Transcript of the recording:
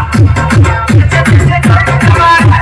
Come on.